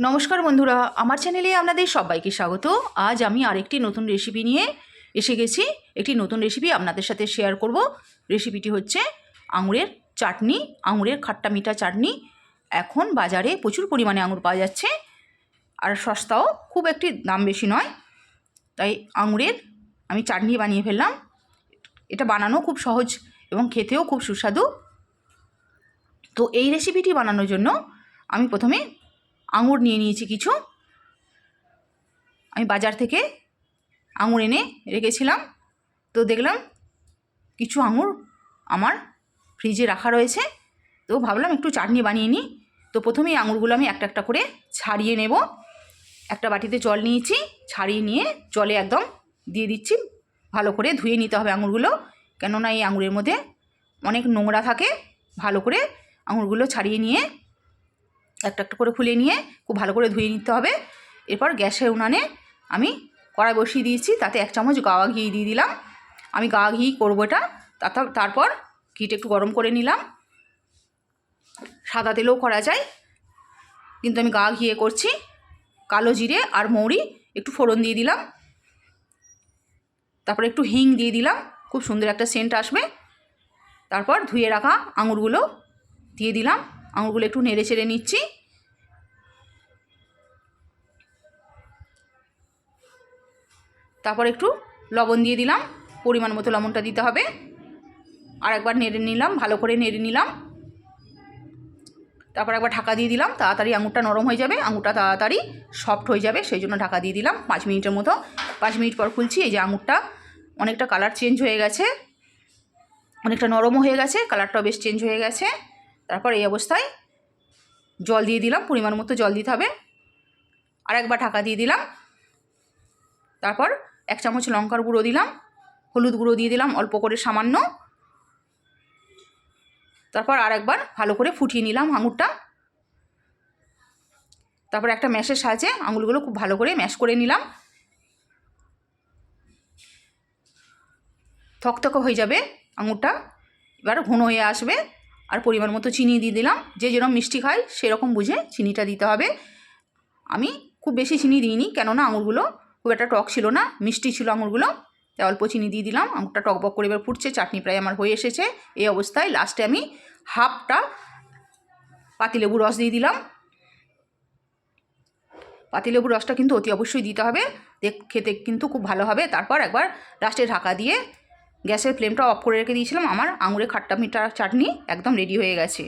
নমস্কার বন্ধুরা, আমার চ্যানেলে আপনাদের সবাইকে স্বাগত। আজ আমি আরেকটি নতুন রেসিপি নিয়ে এসে গেছি। একটি নতুন রেসিপি আপনাদের সাথে শেয়ার করব। রেসিপিটি হচ্ছে আঙুরের চাটনি, আঙুরের খাট্টা মিঠা চাটনি। এখন বাজারে প্রচুর পরিমাণে আঙুর পাওয়া যাচ্ছে। আর সস্তাও, খুব একটি দাম বেশি নয়। তাই আঙুরের আমি চাটনি বানিয়ে ফেললাম। এটা বানানো খুব সহজ এবং খেতেও খুব সুস্বাদু। তো এই রেসিপিটি বানানোর জন্য আমি প্রথমে আঙুর নিয়ে নিয়েছি কিছু। আমি বাজার থেকে আঙুর এনে রেখেছিলাম। তো দেখলাম কিছু আঙুর আমার ফ্রিজে রাখা রয়েছে। তো ভাবলাম একটু চাটনি বানিয়ে নিই। তো প্রথমেই আঙুরগুলো আমি একটা একটা করে ছাড়িয়ে নেব। একটা বাটিতে জল নিয়েছি, ছাড়িয়ে নিয়ে জলে একদম দিয়ে দিচ্ছি। ভালো করে ধুয়ে নিতে হবে আঙুরগুলো। কেননা এই আঙুরের মধ্যে অনেক নোংরা থাকে। ভালো করে আঙুরগুলো ছাড়িয়ে নিয়ে একটা একটা করে খুলে নিয়ে খুব ভালো করে ধুয়ে নিতে হবে। এরপর গ্যাসের উনানে আমি কড়াই বসিয়ে দিয়েছি, তাতে এক চামচ গাওয়া ঘি দিয়ে দিলাম। আমি গাওয়া ঘি করব এটা তারপর ঘিটা একটু গরম করে নিলাম। সাদা তেলেও করা যায়, কিন্তু আমি গা ঘিয়ে করছি। কালো জিরে আর মৌরি একটু ফোড়ন দিয়ে দিলাম। তারপর একটু হিং দিয়ে দিলাম, খুব সুন্দর একটা সেন্ট আসবে। তারপর ধুয়ে রাখা আঙুরগুলো দিয়ে দিলাম। আঙুরগুলো একটু নেড়ে চেড়ে নিচ্ছি। তারপর একটু লবণ দিয়ে দিলাম, পরিমাণ মতো লবণটা দিতে হবে। আর একবার নেড়ে নিলাম, ভালো করে নেড়ে নিলাম। তারপর একবার ঢাকা দিয়ে দিলাম, তাড়াতাড়ি আঙুরটা নরম হয়ে যাবে, আঙুরটা তাড়াতাড়ি সফট হয়ে যাবে, সেই জন্য ঢাকা দিয়ে দিলাম। পাঁচ মিনিটের মতো, পাঁচ মিনিট পর খুলছি, এই যে আঙুরটা অনেকটা কালার চেঞ্জ হয়ে গেছে, অনেকটা নরমও হয়ে গেছে কালারটাও বেশ চেঞ্জ হয়ে গেছে। তারপর এই অবস্থায় জল দিয়ে দিলাম, পরিমাণ মতো জল দিতে হবে। আর একবার ঢাকা দিয়ে দিলাম। তারপর এক চামচ লঙ্কার গুঁড়ো দিলাম, হলুদ গুঁড়ো দিয়ে দিলাম, অল্প করে সামান্য। তারপর আর একবার ভালো করে ফুটিয়ে নিলাম আঙুরটা। তারপর একটা ম্যাশের সাহায্যে আঙুলগুলো খুব ভালো করে ম্যাশ করে নিলাম। থকথক হয়ে যাবে আঙুরটা। এবার ঘন হয়ে আসবে। আর পরিমাণ মতো চিনি দিয়ে দিলাম। যে যেরকম মিষ্টি খায়, সেরকম বুঝে চিনিটা দিতে হবে। আমি খুব বেশি চিনি দিইনি, কেননা আঙুরগুলো খুব একটা টক ছিল না, মিষ্টি ছিল আঙুরগুলো। তাই অল্প চিনি দিয়ে দিলাম, আঙুরটা টকবক করে এবার ফুটছে, চাটনি প্রায় আমার হয়ে এসেছে। এই অবস্থায় লাস্টে আমি হাফটা পাতিলেবুর রস দিয়ে দিলাম। পাতিলেবুর রসটা কিন্তু অতি অবশ্যই দিতে হবে। খেতে কিন্তু খুব ভালো হবে। তারপর একবার লাস্টে ঢাকা দিয়ে গ্যাসের ফ্লেমটা অফ করে রেখে দিয়েছিলাম, আমার আঙুরে খাট্টা মিঠা চাটনি একদম রেডি হয়ে গেছে।